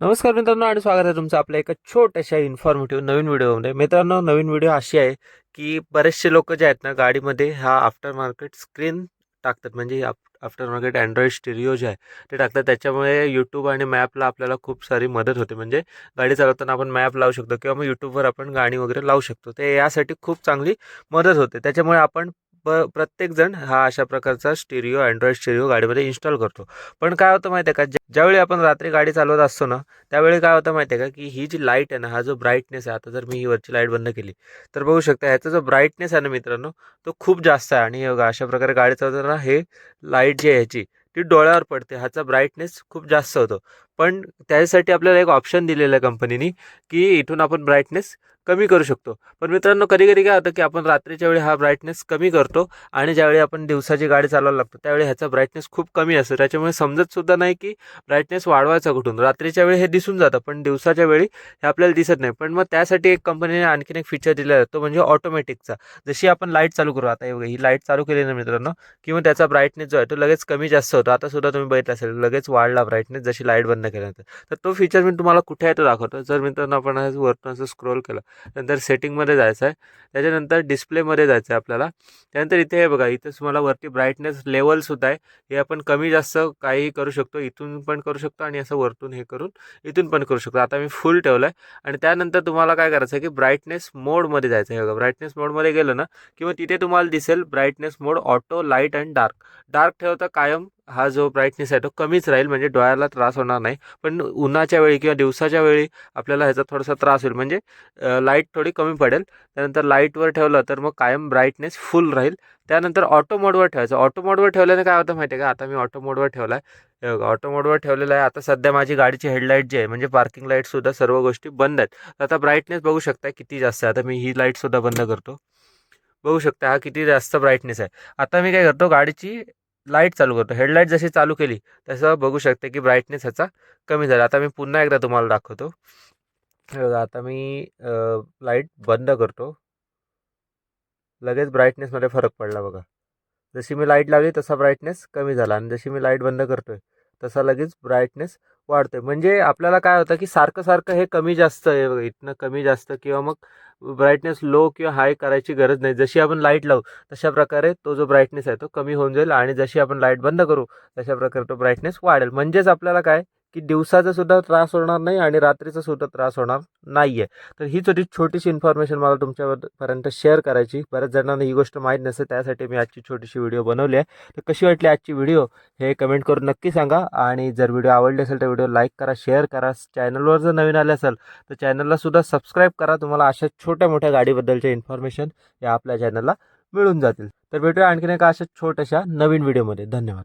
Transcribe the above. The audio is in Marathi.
नमस्कार मित्रांनो आणि स्वागत आहे तुमचं आपल्या एका छोट्याशा इन्फॉर्मेटिव्ह नवीन व्हिडिओमध्ये मित्रांनो नवीन व्हिडिओ अशी आहे की बरेचसे लोक जे आहेत ना गाडीमध्ये हा आफ्टर मार्केट स्क्रीन टाकतात. म्हणजे आफ्टर मार्केट अँड्रॉइड स्टिरिओ जे आहे ते टाकतात. त्याच्यामुळे यूट्यूब आणि मॅपला आपल्याला खूप सारी मदत होते. म्हणजे गाडी चालवताना आपण मॅप लावू शकतो किंवा मग यूट्यूबवर आपण गाणी वगैरे लावू शकतो. ते यासाठी खूप चांगली मदत होते. त्याच्यामुळे आपण प प्रत्येकजण हा अशा प्रकारचा स्टिरिओ अँड्रॉइड स्टिरिओ गाडीमध्ये इन्स्टॉल करतो. पण काय होतं माहिती आहे का ज्यावेळी आपण रात्री गाडी चालवत असतो ना त्यावेळी काय होतं माहिती आहे का की ही जी लाइट आहे ना हा जो ब्राईटनेस आहे आता जर मी ही वरची लाइट बंद केली तर बघू शकता ह्याचा जो ब्राईटनेस आहे ना मित्रांनो तो खूप जास्त आहे. आणि अशा प्रकारे गाडी चालवताना हे लाइट जी आहे ह्याची ती डोळ्यावर पडते. ह्याचा ब्राईटनेस खूप जास्त होतो. पण त्याच्यासाठी आपल्याला एक ऑप्शन दिलेलं आहे कंपनीनी की इथून आपण ब्राईटनेस कमी करू शकतो. पण मित्रांनो कधी कधी काय होतं की आपण रात्रीच्या वेळी हा ब्राईटनेस कमी करतो आणि ज्यावेळी आपण दिवसाची गाडी चालवायला लागतो त्यावेळी ह्याचा ब्राईटनेस खूप कमी असतो. त्याच्यामुळे समजत सुद्धा नाही की ब्राईटनेस वाढवायचा कुठून. रात्रीच्या वेळी हे दिसून जातं पण दिवसाच्या वेळी हे आपल्याला दिसत नाही. पण मग त्यासाठी एक कंपनीने आणखीन एक फीचर दिला जातो तो म्हणजे ऑटोमॅटिकचा जशी आपण लाइट चालू करू आता ही लाइट चालू केली ना मित्रांनो किंवा त्याचा ब्राईटनेस जो आहे तो लगेच कमी जास्त होतो. आता सुद्धा तुम्ही बघितलं असेल लगेच वाढला ब्राईटनेस जशी लाइट बंद केल्यानंतर. तर तो फीचर मी तुम्हाला कुठे आहे तो दाखवतो. जर मित्रांनो आपण वरतून असं स्क्रोल केलं नंतर सेटिंगमध्ये जायचं आहे. त्याच्यानंतर डिस्प्लेमध्ये जायचं आहे आपल्याला. त्यानंतर इथे हे बघा इथे तुम्हाला वरती ब्राईटनेस लेवलसुद्धा आहे. हे आपण कमी जास्त काहीही करू शकतो. इथून पण करू शकतो आणि असं वरतून हे करून इथून पण करू शकतो. आता मी फुल ठेवलं आहे. आणि त्यानंतर तुम्हाला काय करायचं आहे की ब्राईटनेस मोडमध्ये जायचं आहे. बघा ब्राईटनेस मोडमध्ये गेलं ना किंवा तिथे तुम्हाला दिसेल brightness mode auto light and dark dark ठेवता कायम हा जो ब्राईटनेस आहे तो कमीच राहील म्हणजे डोळ्याला त्रास होणार नाही. पण उन्हाच्या वेळी किंवा दिवसाच्या वेळी आपल्याला ह्याचा थोडासा त्रास होईल. म्हणजे लाइट थोडी कमी पडेल. त्यानंतर लाईटवर ठेवलं तर मग कायम ब्राईटनेस फुल राहील. त्यानंतर ऑटो मोडवर ठेवायचं. ऑटो मोडवर ठेवल्याने काय होतं माहिती आहे का? आता मी ऑटो मोडवर ठेवला आहे ऑटो मोडवर ठेवलेलं आहे. आता सध्या माझी गाडीची हेडलाईट जी आहे म्हणजे पार्किंग लाईटसुद्धा सर्व गोष्टी बंद आहेत. तर आता ब्राईटनेस बघू शकता किती जास्त आहे. आता मी ही लाईटसुद्धा बंद करतो. बघू शकता हा किती जास्त ब्राईटनेस आहे. आता मी काय करतो गाडीची लाइट चालू करतो. हेडलाईट जशी चालू केली तसं बघू शकते की ब्राईटनेस ह्याचा कमी झाला. आता मी पुन्हा एकदा तुम्हाला दाखवतो. बघा आता मी लाइट बंद करतो. लगेच ब्राईटनेसमध्ये फरक पडला बघा. जशी मी लाइट लावली तसा ब्राईटनेस कमी झाला. आणि जशी मी लाइट बंद करतोय तसा लगेच ब्राईटनेस वाढतोय. म्हणजे आपल्याला काय होतं की सारखं सारखं हे कमी जास्त आहे इथनं कमी जास्त किंवा मग ब्राईटनेस लो किंवा हाय करायची गरज नाही. जशी आपण लाइट लावू तशा प्रकारे तो जो ब्राईटनेस आहे तो कमी होऊन जाईल आणि जशी आपण लाइट बंद करू तशा प्रकारे तो ब्राईटनेस वाढेल. म्हणजेच आपल्याला काय? की दिवसाचा सुद्धा त्रास होणार नाही आणि रात्रीचा सुद्धा त्रास होणार नाही आहे तर हीच होती छोटीशी इन्फॉर्मेशन मला तुमच्यापर्यंत शेअर करायची. बऱ्याच जणांना ही गोष्ट माहीत नसते त्यासाठी मी आजची छोटीशी व्हिडिओ बनवली आहे. तर कशी वाटली आजची व्हिडिओ हे कमेंट करून नक्की सांगा आणि जर व्हिडिओ आवडली असेल तर व्हिडिओ लाईक करा शेअर करा. चॅनलवर जर नवीन आले असेल तर चॅनलला सुद्धा सबस्क्राईब करा. तुम्हाला अशा छोट्या मोठ्या गाडीबद्दलच्या इन्फॉर्मेशन या आपल्या चॅनलला मिळून जातील. तर भेटूया आणखीन एका अशा छोट्याशा नवीन व्हिडिओमध्ये धन्यवाद.